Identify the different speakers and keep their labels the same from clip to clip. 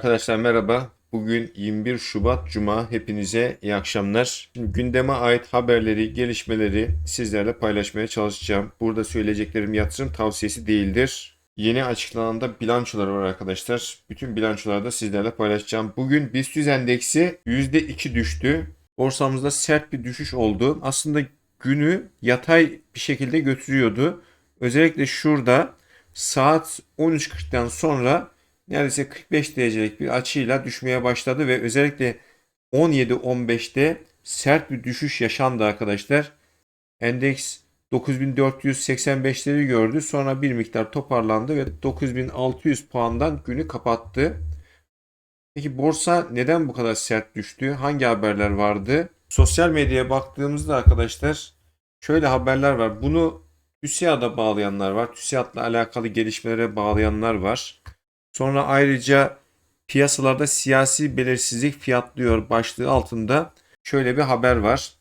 Speaker 1: Arkadaşlar merhaba. Bugün 21 Şubat Cuma. Hepinize iyi akşamlar. Şimdi gündeme ait haberleri, gelişmeleri sizlerle paylaşmaya çalışacağım. Burada söyleyeceklerim yatırım tavsiyesi değildir. Yeni açıklanan da bilançolar var arkadaşlar. Bütün bilançoları da sizlerle paylaşacağım. Bugün BIST 100 endeksi %2 düştü. Borsamızda sert bir düşüş oldu. Aslında günü yatay bir şekilde götürüyordu. Özellikle şurada saat 13.40'dan sonra neredeyse 45 derecelik bir açıyla düşmeye başladı ve özellikle 17-15'te sert bir düşüş yaşandı arkadaşlar. Endeks 9485'leri gördü. Sonra bir miktar toparlandı ve 9600 puandan günü kapattı. Peki borsa neden bu kadar sert düştü? Hangi haberler vardı? Sosyal medyaya baktığımızda arkadaşlar şöyle haberler var. Bunu TÜSİAD'a bağlayanlar var. TÜSİAD'la alakalı gelişmelere bağlayanlar var. Sonra ayrıca piyasalarda siyasi belirsizlik fiyatlıyor başlığı altında şöyle bir haber var.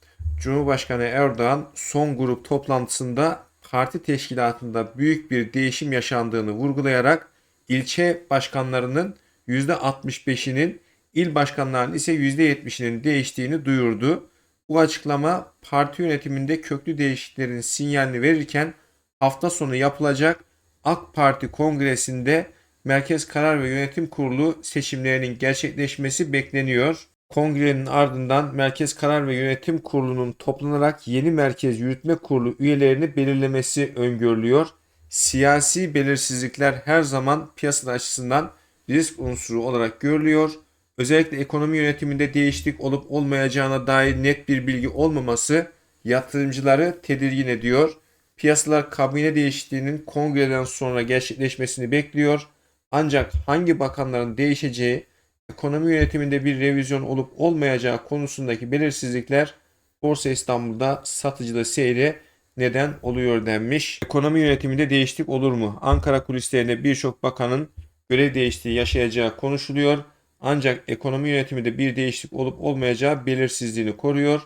Speaker 1: Cumhurbaşkanı Erdoğan son grup toplantısında parti teşkilatında büyük bir değişim yaşandığını vurgulayarak ilçe başkanlarının %65'inin il başkanlarının ise %70'inin değiştiğini duyurdu. Bu açıklama parti yönetiminde köklü değişikliklerin sinyalini verirken hafta sonu yapılacak AK Parti kongresinde Merkez Karar ve Yönetim Kurulu seçimlerinin gerçekleşmesi bekleniyor. Kongrenin ardından Merkez Karar ve Yönetim Kurulu'nun toplanarak yeni Merkez Yürütme Kurulu üyelerini belirlemesi öngörülüyor. Siyasi belirsizlikler her zaman piyasada açısından risk unsuru olarak görülüyor. Özellikle ekonomi yönetiminde değişiklik olup olmayacağına dair net bir bilgi olmaması yatırımcıları tedirgin ediyor. Piyasalar kabine değişikliğinin kongreden sonra gerçekleşmesini bekliyor. Ancak hangi bakanların değişeceği, ekonomi yönetiminde bir revizyon olup olmayacağı konusundaki belirsizlikler Borsa İstanbul'da satıcıda seyre neden oluyor denmiş. Ekonomi yönetiminde değişiklik olur mu? Ankara kulislerinde birçok bakanın görev değiştiği yaşayacağı konuşuluyor. Ancak ekonomi yönetiminde bir değişiklik olup olmayacağı belirsizliğini koruyor.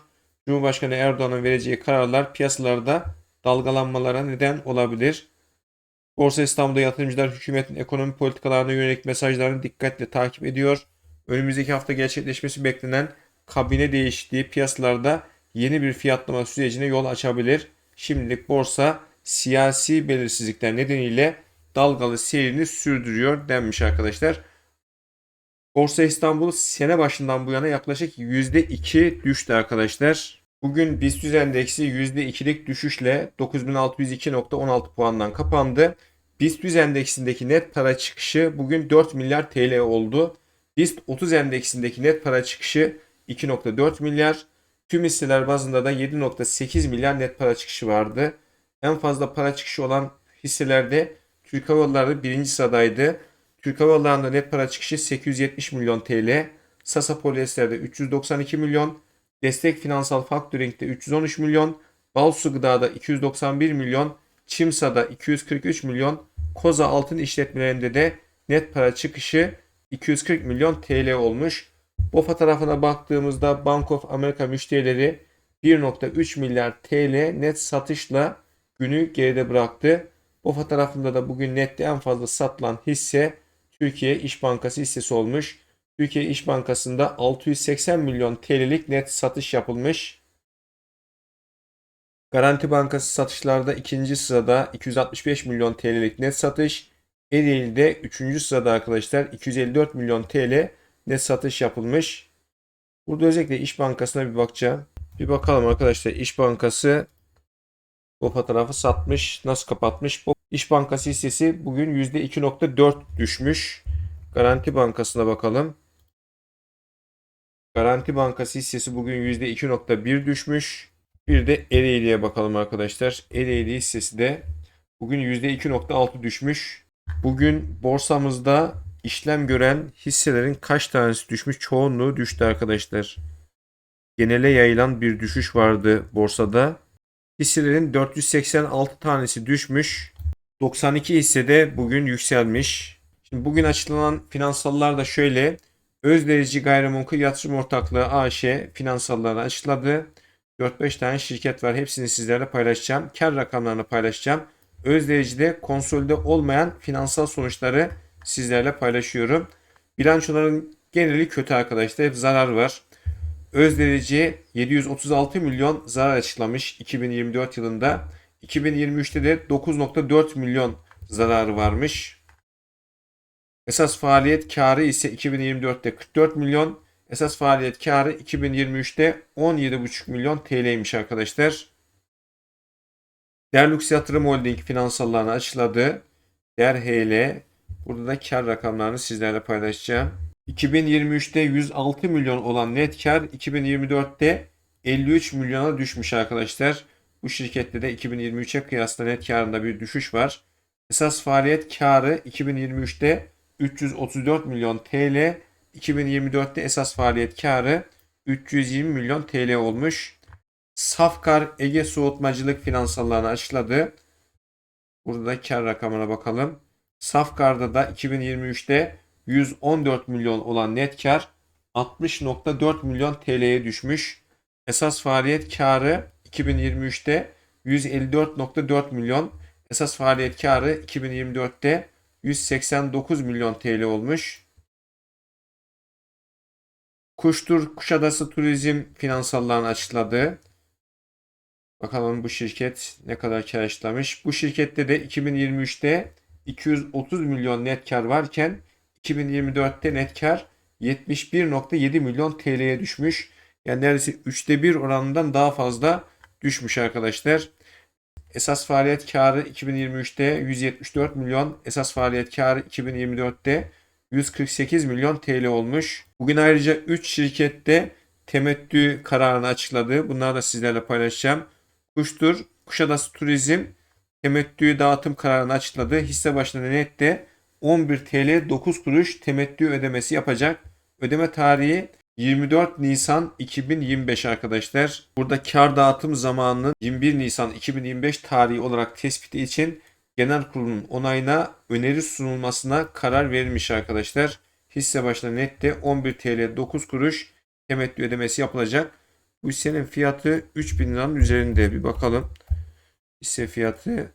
Speaker 1: Cumhurbaşkanı Erdoğan'ın vereceği kararlar piyasalarda dalgalanmalara neden olabilir. Borsa İstanbul'da yatırımcılar hükümetin ekonomi politikalarına yönelik mesajlarını dikkatle takip ediyor. Önümüzdeki hafta gerçekleşmesi beklenen kabine değişikliği piyasalarda yeni bir fiyatlama sürecine yol açabilir. Şimdilik borsa siyasi belirsizlikler nedeniyle dalgalı seyrini sürdürüyor denmiş arkadaşlar. Borsa İstanbul sene başından bu yana yaklaşık %2 düştü arkadaşlar. Bugün BIST 100 endeksi %2'lik düşüşle 9602.16 puandan kapandı. BIST 100 endeksindeki net para çıkışı bugün 4 milyar TL oldu. BIST 30 endeksindeki net para çıkışı 2.4 milyar. Tüm hisseler bazında da 7.8 milyar net para çıkışı vardı. En fazla para çıkışı olan hisselerde Türk Hava Yolları birinci sıradaydı. Türk Hava Yolları'nda net para çıkışı 870 milyon TL. Sasa Polyester'de 392 milyon. Destek Finansal Factoring'de 313 milyon. Balsu Gıda'da 291 milyon. Çimsa'da 243 milyon. Koza Altın işletmelerinde de net para çıkışı 240 milyon TL olmuş. BOFA tarafına baktığımızda Bank of America müşterileri 1.3 milyar TL net satışla günü geride bıraktı. BOFA tarafında da bugün nette en fazla satılan hisse Türkiye İş Bankası hissesi olmuş. Türkiye İş Bankası'nda 680 milyon TL'lik net satış yapılmış. Garanti Bankası satışlarda ikinci sırada 265 milyon TL'lik net satış. Ereğli'de üçüncü sırada arkadaşlar 254 milyon TL net satış yapılmış. Burada özellikle İş Bankası'na bir bakacağım. Bir bakalım arkadaşlar İş Bankası BOPA tarafı satmış. Nasıl kapatmış? İş Bankası hissesi bugün %2.4 düşmüş. Garanti Bankası'na bakalım. Garanti Bankası hissesi bugün %2.1 düşmüş. Bir de Ereğli'ye bakalım arkadaşlar. Ereğli hissesi de bugün %2.6 düşmüş. Bugün borsamızda işlem gören hisselerin kaç tanesi düşmüş? Çoğunluğu düştü arkadaşlar. Genele yayılan bir düşüş vardı borsada. Hisselerin 486 tanesi düşmüş. 92 hissede bugün yükselmiş. Şimdi bugün açıklanan finansallar da şöyle. Özderici Gayrimenkul Yatırım Ortaklığı AŞ finansallarını açıkladı. 4-5 tane şirket var. Hepsini sizlerle paylaşacağım. Kar rakamlarını paylaşacağım. Özderici'de konsolide olmayan finansal sonuçları sizlerle paylaşıyorum. Bilançoların geneli kötü arkadaşlar. Hep zarar var. Özderici 736 milyon zarar açıklamış 2024 yılında. 2023'te de 9.4 milyon zararı varmış. Esas faaliyet karı ise 2024'te 44 milyon. Esas faaliyet karı 2023'te 17,5 milyon TL'ymiş arkadaşlar. Derlux Yatırım Holding finansallarını açıkladı. DerHL burada da kar rakamlarını sizlerle paylaşacağım. 2023'te 106 milyon olan net kar 2024'te 53 milyona düşmüş arkadaşlar. Bu şirkette de 2023'e kıyasla net karında bir düşüş var. Esas faaliyet karı 2023'te 334 milyon TL, 2024'te esas faaliyet karı 320 milyon TL olmuş. Safkar Ege Soğutmacılık finansallarını açıkladı. Burada da kar rakamına bakalım. Safkar'da da 2023'te 114 milyon olan net kar 60.4 milyon TL'ye düşmüş. Esas faaliyet karı 2023'te 154.4 milyon. Esas faaliyet karı 2024'te 189 milyon TL olmuş. Kuştur Kuşadası Turizm finansallarını açıkladı. Bakalım bu şirket ne kadar kar açıklamış. Bu şirkette de 2023'te 230 milyon net kar varken 2024'te net kar 71.7 milyon TL'ye düşmüş. Yani neredeyse 3'te 1 oranından daha fazla düşmüş arkadaşlar. Esas faaliyet karı 2023'te 174 milyon, esas faaliyet karı 2024'te 148 milyon TL olmuş. Bugün ayrıca 3 şirkette temettü kararını açıkladı. Bunları da sizlerle paylaşacağım. Kuştur, Kuşadası Turizm temettü dağıtım kararını açıkladı. Hisse başına nette 11 TL 9 kuruş temettü ödemesi yapacak. Ödeme tarihi 24 Nisan 2025 arkadaşlar. Burada kar dağıtım zamanının 21 Nisan 2025 tarihi olarak tespiti için genel kurulun onayına öneri sunulmasına karar verilmiş arkadaşlar. Hisse başına nette 11 TL 9 kuruş temettü ödemesi yapılacak. Bu hissenin fiyatı 3000 liranın üzerinde bir bakalım. Hisse fiyatı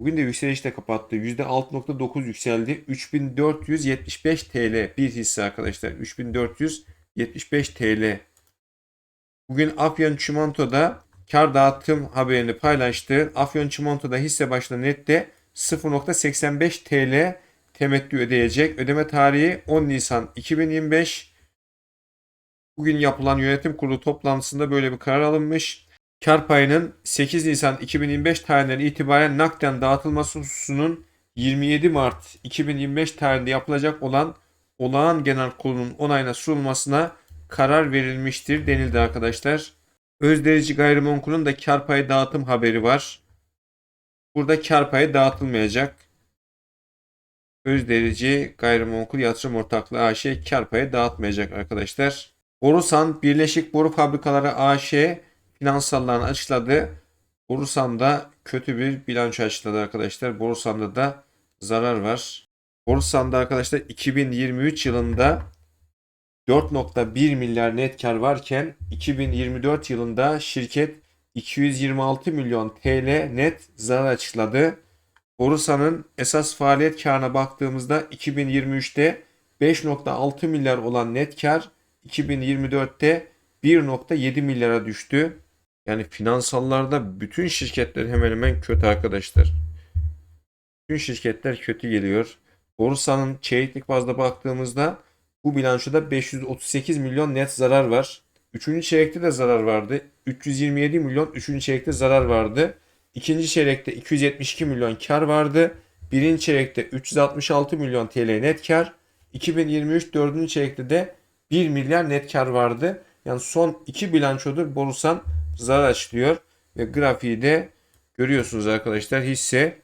Speaker 1: bugün de yükselişte kapattı. %6.9 yükseldi. 3475 TL bir hisse arkadaşlar. 3475 TL. Bugün Afyon Çimento'da kar dağıtım haberini paylaştı. Afyon Çimento'da hisse başına nette 0.85 TL temettü ödeyecek. Ödeme tarihi 10 Nisan 2025. Bugün yapılan yönetim kurulu toplantısında böyle bir karar alınmış. Kar payının 8 Nisan 2025 tarihinden itibaren nakden dağıtılması hususunun 27 Mart 2025 tarihinde yapılacak olan olağan genel kurulunun onayına sunulmasına karar verilmiştir denildi arkadaşlar. Özderici Gayrimenkul'ün da kar payı dağıtım haberi var. Burada kar payı dağıtılmayacak. Özderici Gayrimenkul Yatırım Ortaklığı AŞ kar payı dağıtmayacak arkadaşlar. Borusan Birleşik Boru Fabrikaları AŞ finansallarını açıkladı. Borusan'da kötü bir bilanço açıkladı arkadaşlar. Borusan'da da zarar var. Borusan'da arkadaşlar 2023 yılında 4.1 milyar net kar varken 2024 yılında şirket 226 milyon TL net zarar açıkladı. Borusan'ın esas faaliyet karına baktığımızda 2023'te 5.6 milyar olan net kar 2024'te 1.7 milyara düştü. Yani finansallarda bütün şirketler hemen hemen kötü arkadaşlar. Bütün şirketler kötü geliyor. Borusanın çeyreklik bazda baktığımızda bu bilançoda 538 milyon net zarar var. Üçüncü çeyrekte de zarar vardı. 327 milyon üçüncü çeyrekte zarar vardı. İkinci çeyrekte 272 milyon kar vardı. Birinci çeyrekte 366 milyon TL net kar. 2023 dördüncü çeyrekte de 1 milyar net kar vardı. Yani son iki bilançodur Borusan zarar açıklıyor. Ve grafiği de görüyorsunuz arkadaşlar. Hisse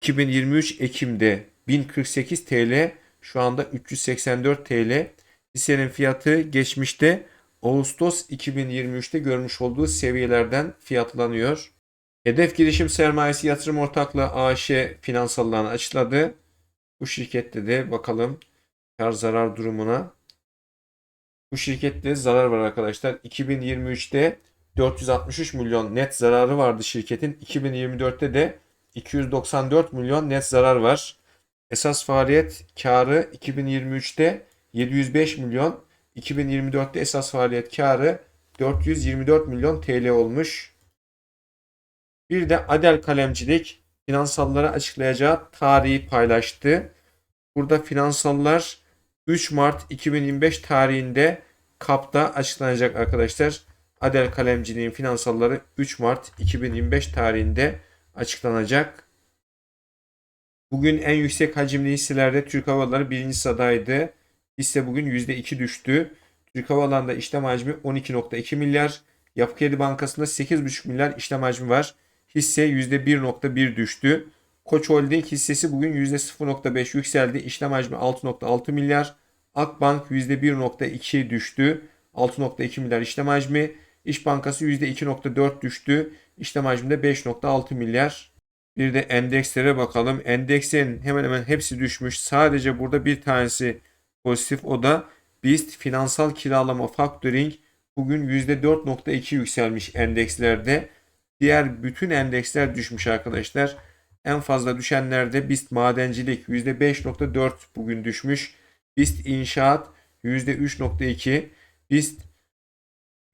Speaker 1: 2023 Ekim'de 1048 TL şu anda 384 TL. Hissenin fiyatı geçmişte Ağustos 2023'te görmüş olduğu seviyelerden fiyatlanıyor. Hedef Girişim Sermayesi Yatırım Ortaklığı AŞ finansallarını açıkladı. Bu şirkette de bakalım kar zarar durumuna. Bu şirkette zarar var arkadaşlar. 2023'te 463 milyon net zararı vardı şirketin. 2024'te de 294 milyon net zarar var. Esas faaliyet karı 2023'te 705 milyon. 2024'te esas faaliyet karı 424 milyon TL olmuş. Bir de Adel Kalemcilik finansalları açıklayacağı tarihi paylaştı. Burada finansallar 3 Mart 2025 tarihinde KAP'ta açıklanacak arkadaşlar. Adel Kalemciliğin finansalları 3 Mart 2025 tarihinde açıklanacak. Bugün en yüksek hacimli hisselerde Türk Hava Yolları birinci sıradaydı. Hisse bugün %2 düştü. Türk Hava Yolları'nda işlem hacmi 12.2 milyar. Yapı Kredi Bankası'nda 8.5 milyar işlem hacmi var. Hisse %1.1 düştü. Koç Holding hissesi bugün %0.5 yükseldi. İşlem hacmi 6.6 milyar. Akbank %1.2 düştü. 6.2 milyar işlem hacmi. İş Bankası %2.4 düştü. İşlem hacmi de 5.6 milyar. Bir de endekslere bakalım. Endekslerin hemen hemen hepsi düşmüş. Sadece burada bir tanesi pozitif. O da BIST finansal kiralama factoring bugün %4.2 yükselmiş endekslerde. Diğer bütün endeksler düşmüş arkadaşlar. En fazla düşenlerde BIST madencilik %5.4 bugün düşmüş. BIST inşaat %3.2. BIST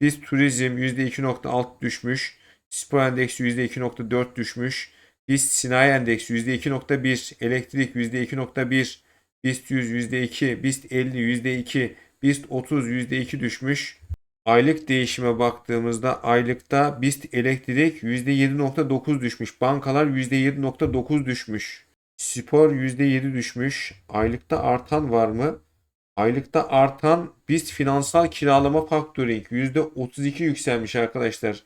Speaker 1: BIST turizm %2.6 düşmüş. Spor endeksi %2.4 düşmüş. BIST sinayi endeksi %2.1, elektrik %2.1, BIST 100 %2, BIST 50 %2, BIST 30 %2 düşmüş. Aylık değişime baktığımızda aylıkta BIST elektrik %7.9 düşmüş. Bankalar %7.9 düşmüş. Spor %7 düşmüş. Aylıkta artan var mı? Aylıkta artan BIST finansal kiralama factoring %32 yükselmiş arkadaşlar.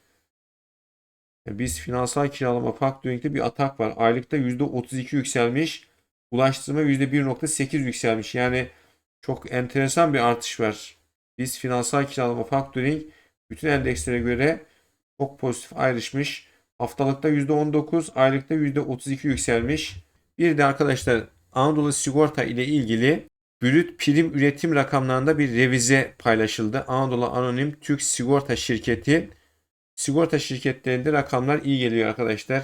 Speaker 1: Biz finansal kiralama factoring'de bir atak var. Aylıkta %32 yükselmiş. Ulaştırma %1.8 yükselmiş. Yani çok enteresan bir artış var. Biz finansal kiralama factoring bütün endekslere göre çok pozitif ayrışmış. Haftalıkta %19, aylıkta %32 yükselmiş. Bir de arkadaşlar Anadolu Sigorta ile ilgili brüt prim üretim rakamlarında bir revize paylaşıldı. Anadolu Anonim Türk Sigorta Şirketi sigorta şirketlerinde rakamlar iyi geliyor arkadaşlar.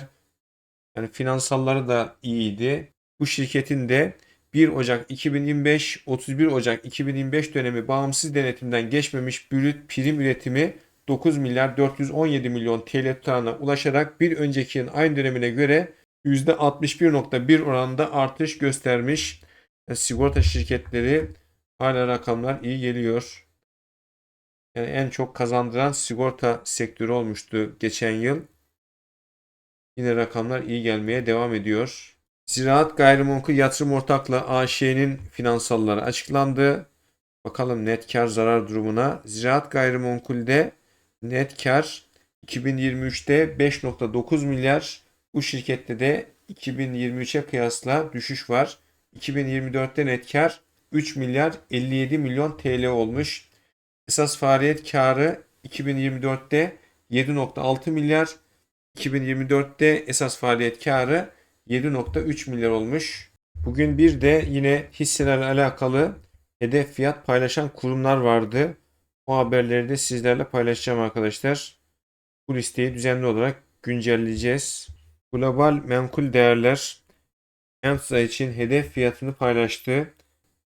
Speaker 1: Yani finansalları da iyiydi. Bu şirketin de 1 Ocak 2025 31 Ocak 2025 dönemi bağımsız denetimden geçmemiş brüt prim üretimi 9 milyar 417 milyon TL tutarına ulaşarak bir önceki yılın aynı dönemine göre %61.1 oranında artış göstermiş. Yani sigorta şirketleri hala rakamlar iyi geliyor. Yani en çok kazandıran sigorta sektörü olmuştu geçen yıl. Yine rakamlar iyi gelmeye devam ediyor. Ziraat Gayrimenkul Yatırım Ortaklığı AŞ'nin finansalları açıklandı. Bakalım net kar zarar durumuna. Ziraat Gayrimenkul'de net kar 2023'te 5.9 milyar. Bu şirkette de 2023'e kıyasla düşüş var. 2024'te net kar 3 milyar 57 milyon TL olmuş. Esas faaliyet karı 2024'te 7.6 milyar, 2024'te esas faaliyet karı 7.3 milyar olmuş. Bugün bir de yine hisselerle alakalı hedef fiyat paylaşan kurumlar vardı. O haberleri de sizlerle paylaşacağım arkadaşlar. Bu listeyi düzenli olarak güncelleyeceğiz. Global menkul değerler Emsa için hedef fiyatını paylaştı.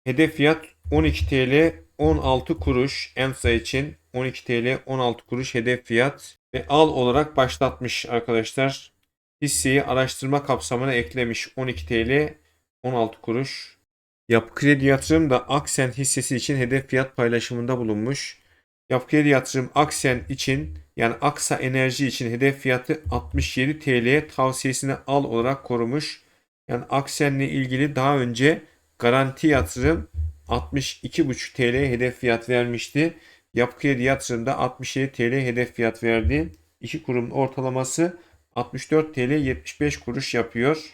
Speaker 1: Hedef fiyat 12 TL 16 kuruş Emsa için 12 TL 16 kuruş hedef fiyat ve al olarak başlatmış arkadaşlar. Hisseyi araştırma kapsamına eklemiş 12 TL 16 kuruş. Yapı Kredi Yatırım da Aksen hissesi için hedef fiyat paylaşımında bulunmuş. Yapı Kredi Yatırım Aksen için yani Aksa Enerji için hedef fiyatı 67 TL tavsiyesini al olarak korumuş. Yani Aksen'le ilgili daha önce garanti yatırım 62,5 TL hedef fiyat vermişti. Yapı Kredi Yatırım'da 67 TL hedef fiyat verdi. İki kurumun ortalaması 64 TL 75 kuruş yapıyor.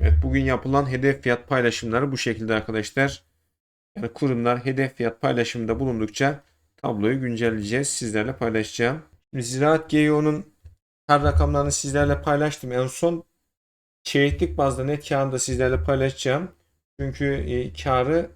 Speaker 1: Evet bugün yapılan hedef fiyat paylaşımları bu şekilde arkadaşlar. Yani kurumlar hedef fiyat paylaşımında bulundukça tabloyu güncelleyeceğiz. Sizlerle paylaşacağım. Ziraat GEO'nun her rakamlarını sizlerle paylaştım. En son çeyreklik bazda net karını da sizlerle paylaşacağım. Çünkü e, karı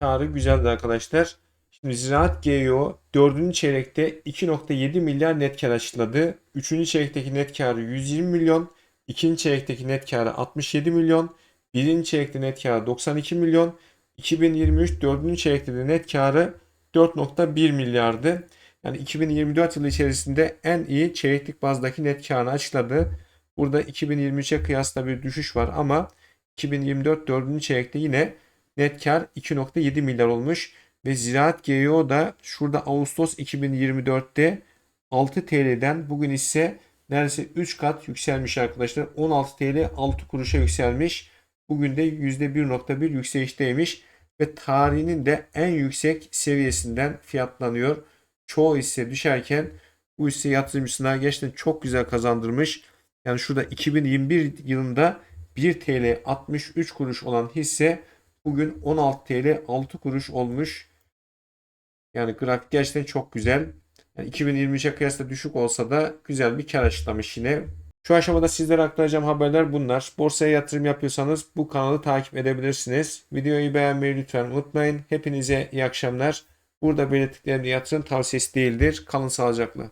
Speaker 1: karı güzeldi arkadaşlar. Şimdi Ziraat GEO 4. çeyrekte 2.7 milyar net kar açıkladı. 3. çeyrekteki net karı 120 milyon. 2. çeyrekteki net karı 67 milyon. 1. çeyrekte net karı 92 milyon. 2023 4. çeyrekte de net karı 4.1 milyardı. Yani 2024 yılı içerisinde en iyi çeyreklik bazdaki net karını açıkladı. Burada 2023'e kıyasla bir düşüş var ama 2024 4. çeyrekte yine net kar 2.7 milyar olmuş ve Ziraat GEO da şurada Ağustos 2024'te 6 TL'den bugün ise neredeyse 3 kat yükselmiş arkadaşlar. 16 TL 6 kuruşa yükselmiş. Bugün de %1.1 yükselişteymiş ve tarihinin de en yüksek seviyesinden fiyatlanıyor. Çoğu hisse düşerken bu hisse yatırımcısına gerçekten çok güzel kazandırmış. Yani şurada 2021 yılında 1 TL 63 kuruş olan hisse bugün 16 TL 6 kuruş olmuş. Yani grafik gerçekten çok güzel. Yani 2023'e kıyasla düşük olsa da güzel bir kar açıklamış yine. Şu aşamada sizlere aktaracağım haberler bunlar. Borsaya yatırım yapıyorsanız bu kanalı takip edebilirsiniz. Videoyu beğenmeyi lütfen unutmayın. Hepinize iyi akşamlar. Burada belirttiklerim yatırım tavsiyesi değildir. Kalın sağlıcakla.